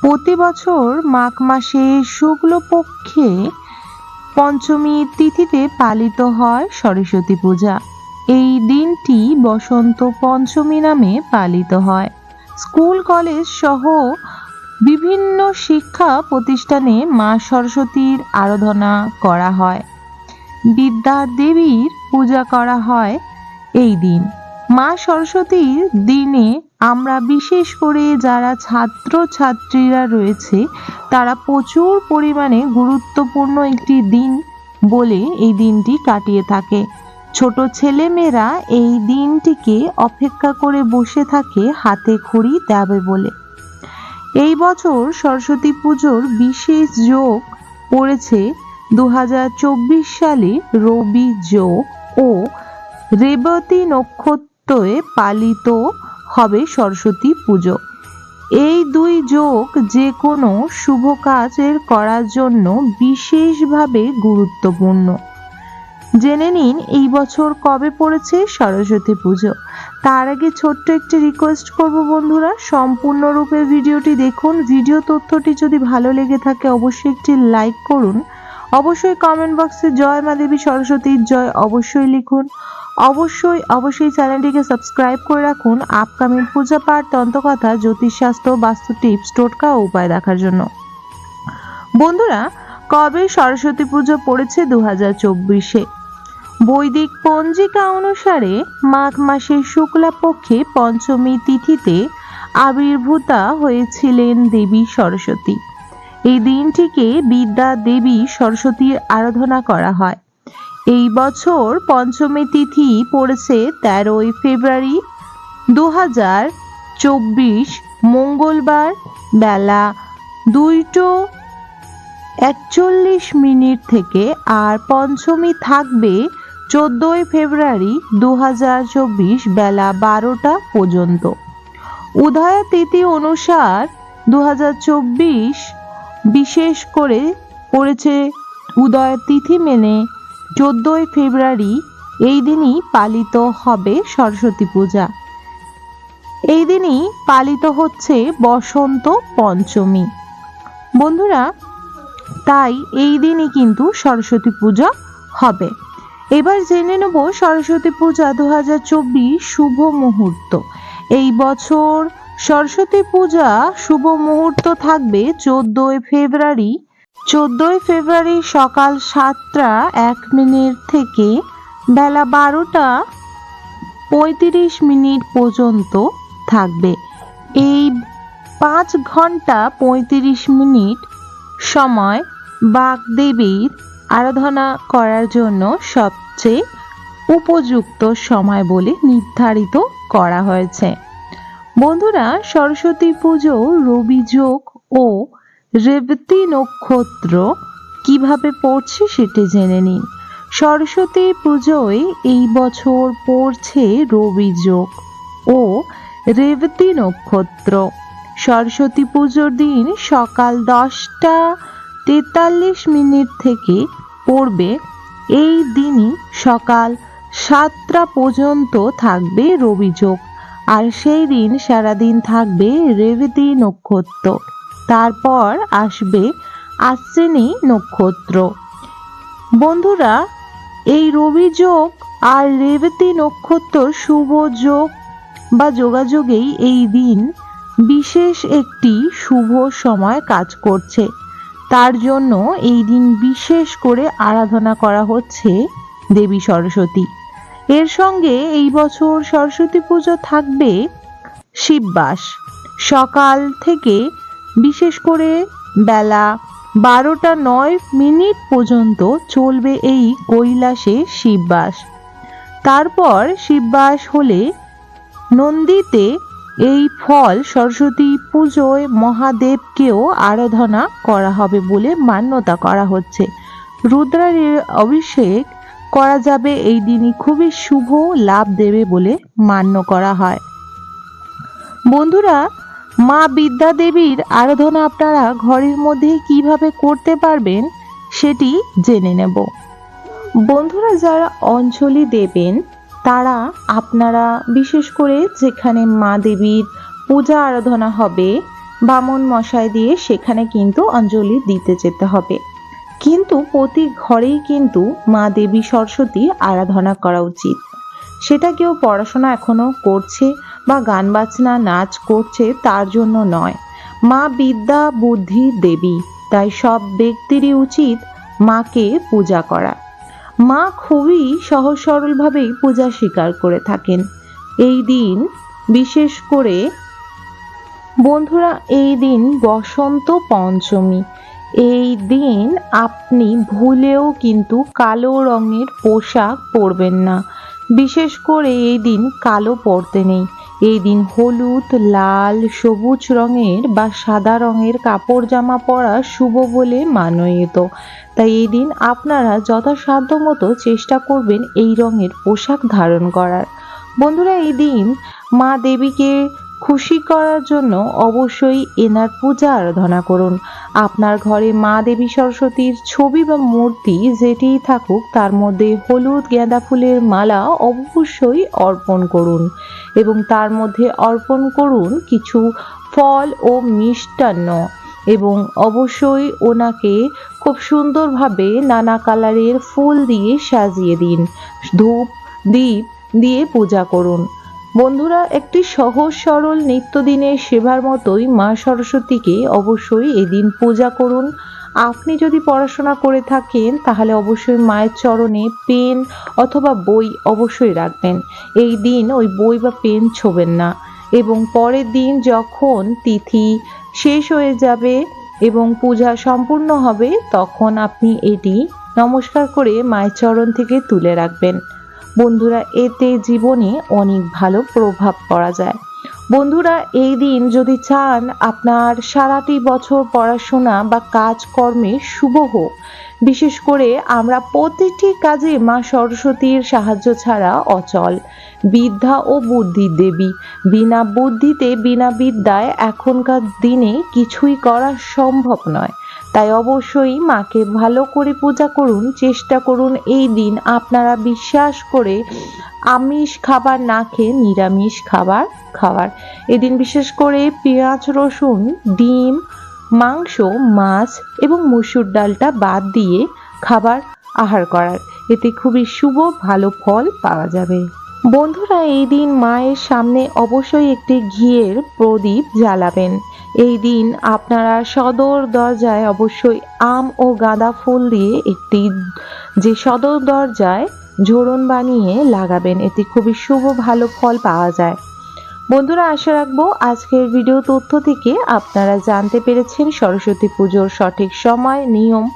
প্রতি বছর মাঘ মাসে শুক্লপক্ষে পঞ্চমী তিথিতে পালিত হয় সরস্বতী পূজা। এই দিনটি বসন্ত পঞ্চমী নামে পালিত হয়। স্কুল, কলেজ সহ বিভিন্ন শিক্ষা প্রতিষ্ঠানে মা সরস্বতীর আরাধনা করা হয়। বিদ্যার দেবীর পূজা করা হয় এই দিন। মা সরস্বতীর দিনে আমরা বিশেষ করে যারা ছাত্র ছাত্রীরা রয়েছে, তারা প্রচুর পরিমাণে গুরুত্বপূর্ণ একটি দিন বলে এই দিনটি কাটিয়ে থাকে। ছোট ছেলেমেয়েরা এই দিনটিকে অপেক্ষা করে বসে থাকে হাতে খড়ি দেবে বলে। এই বছর সরস্বতী পুজোর বিশেষ যোগ পড়েছে দু হাজার চব্বিশ সালে রবি যোগ ও রেবতী নক্ষত্রে পালিত হবে সরস্বতী পুজো। এই দুই যোগ যে কোনো শুভ কাজের করার জন্য বিশেষভাবে গুরুত্বপূর্ণ। জেনে নিন এই বছর কবে পড়েছে সরস্বতী পুজো। তার আগে ছোট্ট একটি রিকোয়েস্ট করব বন্ধুরা, সম্পূর্ণরূপে ভিডিওটি দেখুন। ভিডিও তথ্যটি যদি ভালো লেগে থাকে, অবশ্যই একটি লাইক করুন। অবশ্যই কমেন্ট বক্সে জয় মা দেবী সরস্বতীর জয় অবশ্যই লিখুন। অবশ্যই অবশ্যই চ্যানেলটিকে সাবস্ক্রাইব করে রাখুন আপকামিং পূজা পাঠ, তন্ত্রকথা, জ্যোতিষশাস্ত্র, বাস্তু টিপস টোটকা ও উপায় দেখার জন্য। বন্ধুরা, কবে সরস্বতী পুজো পড়েছে দু হাজার চব্বিশে? বৈদিক পঞ্জিকা অনুসারে মাঘ মাসের শুক্লা পক্ষে পঞ্চমী তিথিতে আবির্ভূতা হয়েছিলেন দেবী সরস্বতী। এই দিনটিকে বিদ্যা দেবী সরস্বতীর আরাধনা করা হয়। এই বছর পঞ্চমী তিথি পড়েছে তেরোই ফেব্রুয়ারি দু হাজার চব্বিশ মঙ্গলবার বেলা দুইটো একচল্লিশ মিনিট থেকে আর পঞ্চমী থাকবে চোদ্দোই ফেব্রুয়ারি দু হাজার চব্বিশ বেলা বারোটা পর্যন্ত। উদয় তিথি অনুসার দু হাজার চব্বিশ বিশেষ করে পড়েছে উদয় তিথি মেনে চোদ্দোই ফেব্রুয়ারি এই দিনই পালিত হবে সরস্বতী পূজা। এই দিনই পালিত হচ্ছে বসন্ত পঞ্চমী। বন্ধুরা, তাই এই দিনই কিন্তু সরস্বতী পূজা হবে। এবার জেনে নেব সরস্বতী পূজা দু হাজার চব্বিশ শুভ মুহূর্ত। এই বছর সরস্বতী পূজা শুভ মুহূর্ত থাকবে চোদ্দোই ফেব্রুয়ারি। চোদ্দোই ফেব্রুয়ারি সকাল সাতটা এক মিনিট থেকে বেলা বারোটা পঁয়ত্রিশ মিনিট পর্যন্ত থাকবে। এই পাঁচ ঘণ্টা পঁয়ত্রিশ মিনিট সময় বাগদেবীর আরাধনা করার জন্য সবচেয়ে উপযুক্ত সময় বলে নির্ধারিত করা হয়েছে। বন্ধুরা, সরস্বতী পুজো, রবি যোগ ও রেবতী নক্ষত্র কীভাবে পড়ছে সেটি জেনে নিন। সরস্বতী পুজোয় এই বছর পড়ছে রবি যোগ ও রেবতী নক্ষত্র। সরস্বতী পুজোর দিন সকাল দশটা তেতাল্লিশ মিনিট থেকে পড়বে। এই দিনই সকাল সাতটা পর্যন্ত থাকবে রবি যোগ। আর সেই দিন সারাদিন থাকবে রেবতী নক্ষত্র। তারপর আসবে আশ্বিনী নক্ষত্র। বন্ধুরা, এই রবি যোগ আর রেবতী নক্ষত্র শুভ যোগ বা যোগাযোগেই এই দিন বিশেষ একটি শুভ সময় কাজ করছে। তার জন্য এই দিন বিশেষ করে আরাধনা করা হচ্ছে দেবী সরস্বতী। এর সঙ্গে এই বছর সরস্বতী পুজো থাকবে শিববাস। সকাল থেকে বিশেষ করে বেলা বারোটা নয় মিনিট পর্যন্ত চলবে এই কৈলাসে শিববাস। তারপর শিববাস হলে নন্দীতে এই ফল সরস্বতী পুজোয় মহাদেবকেও আরাধনা করা হবে বলে মান্যতা করা হচ্ছে। রুদ্রার অভিষেক করা যাবে, এই দিনই খুবই শুভ লাভ দেবে বলে মান্য করা হয়। বন্ধুরা, মা বিদ্যা দেবীর আরাধনা আপনারা ঘরের মধ্যে কীভাবে করতে পারবেন সেটি জেনে নেব। বন্ধুরা, যারা অঞ্জলি দেবেন, তারা আপনারা বিশেষ করে যেখানে মা দেবীর পূজা আরাধনা হবে, বামন মশাই দিয়ে সেখানে কিন্তু অঞ্জলি দিতে যেতে হবে। কিন্তু প্রতি ঘরেই কিন্তু মা দেবী সরস্বতী আরাধনা করা উচিত। সেটা কেউ পড়াশোনা এখনও করছে বা গান বাজনা, নাচ করছে তার জন্য নয়। মা বিদ্যা বুদ্ধি দেবী, তাই সব ব্যক্তিরই উচিত মাকে পূজা করা। মা খুবই সহজ সরলভাবেই পূজা স্বীকার করে থাকেন। এই দিন, বিশেষ করে বন্ধুরা, এই দিন বসন্ত পঞ্চমী। এই দিন আপনি ভুলেও কিন্তু কালো রঙের পোশাক পরবেন না। বিশেষ করে এই দিন কালো পরতে নেই। এই দিন হলুদ, লাল, সবুজ রঙের বা সাদা রঙের কাপড় জামা পরা শুভ বলে মানয়িত। তাই এই দিন আপনারা যথাসাধ্য মতো চেষ্টা করবেন এই রঙের পোশাক ধারণ করার। বন্ধুরা, এই দিন মা দেবীকে খুশি করার জন্য অবশ্যই এনার পূজা আরাধনা করুন। আপনার ঘরে মা দেবী সরস্বতীর ছবি বা মূর্তি যেটিই থাকুক, তার মধ্যে হলুদ গেঁদা ফুলের মালা অবশ্যই অর্পণ করুন এবং তার মধ্যে অর্পণ করুন কিছু ফল ও মিষ্টান্ন এবং অবশ্যই ওনাকে খুব সুন্দরভাবে নানা কালারের ফুল দিয়ে সাজিয়ে দিন। ধূপ দ্বীপ দিয়ে পূজা করুন। বন্ধুরা, একটি সহজ, সরল নিত্যদিনের সেবার মতোই মা সরস্বতীকে অবশ্যই এদিন পূজা করুন। আপনি যদি পড়াশোনা করে থাকেন, তাহলে অবশ্যই মায়ের চরণে পেন অথবা বই অবশ্যই রাখবেন। এই দিন ওই বই বা পেন ছোবেন না এবং পরের দিন যখন তিথি শেষ হয়ে যাবে এবং পূজা সম্পূর্ণ হবে, তখন আপনি এটি নমস্কার করে মায়ের চরণ থেকে তুলে রাখবেন। বন্ধুরা, এতে জীবনে অনেক ভালো প্রভাব পড়া যায়। বন্ধুরা, এই দিন যদি চান আপনার সারাটি বছর পড়াশোনা বা কাজকর্মে শুভ হোক, বিশেষ করে আমরা প্রতিটি কাজে মা সরস্বতীর সাহায্য ছাড়া অচল। বিদ্যা ও বুদ্ধির দেবী, বিনা বুদ্ধিতে, বিনা বিদ্যায় এখনকার দিনে কিছুই করা সম্ভব নয়। তাই অবশ্যই মাকে ভালো করে পূজা করুন, চেষ্টা করুন এই দিন আপনারা বিশ্বাস করে আমিষ খাবার না খেয়ে নিরামিষ খাবার খাওয়ার। এদিন বিশেষ করে পেঁয়াজ, রসুন, ডিম, মাংস, মাছ এবং মসুর ডালটা বাদ দিয়ে খাবার আহার করার। এতে খুবই শুভ, ভালো ফল পাওয়া যাবে। বন্ধুরা, এই দিন মায়ের সামনে অবশ্যই একটি ঘিয়ের প্রদীপ জ্বালাবেন। এই দিন আপনারা সদর দরজায় অবশ্যই আম ও গাঁদা ফুল দিয়ে একটি, যে সদর দরজায় ঝোড়ন বানিয়ে লাগাবেন। এতে খুবই শুভ, ভালো ফল পাওয়া যায়। বন্ধুরা, আশা রাখব আজকের ভিডিও তথ্য থেকে আপনারা জানতে পেরেছেন। সরস্বতী পুজোর সঠিক সময়, নিয়ম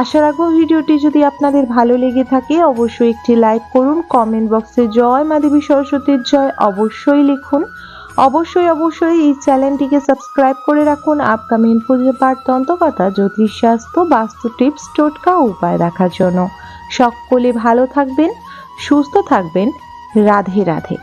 আশা রাখব ভিডিওটি যদি আপনাদের ভালো লেগে থাকে, অবশ্যই একটি লাইক করুন কমেন্ট বক্সে জয় মা দেবী সরস্বতীর জয় অবশ্যই লিখুন। অবশ্যই অবশ্যই এই চ্যানেলটিকে সাবস্ক্রাইব করে রাখুন। আপকামিং পুজো পাঠ তন্ত্রকথা জ্যোতিষ শাস্ত্র বাস্তু টিপস টোটকা উপায় দেখার জন্য। সকলে ভালো থাকবেন, সুস্থ থাকবেন। রাধে রাধে।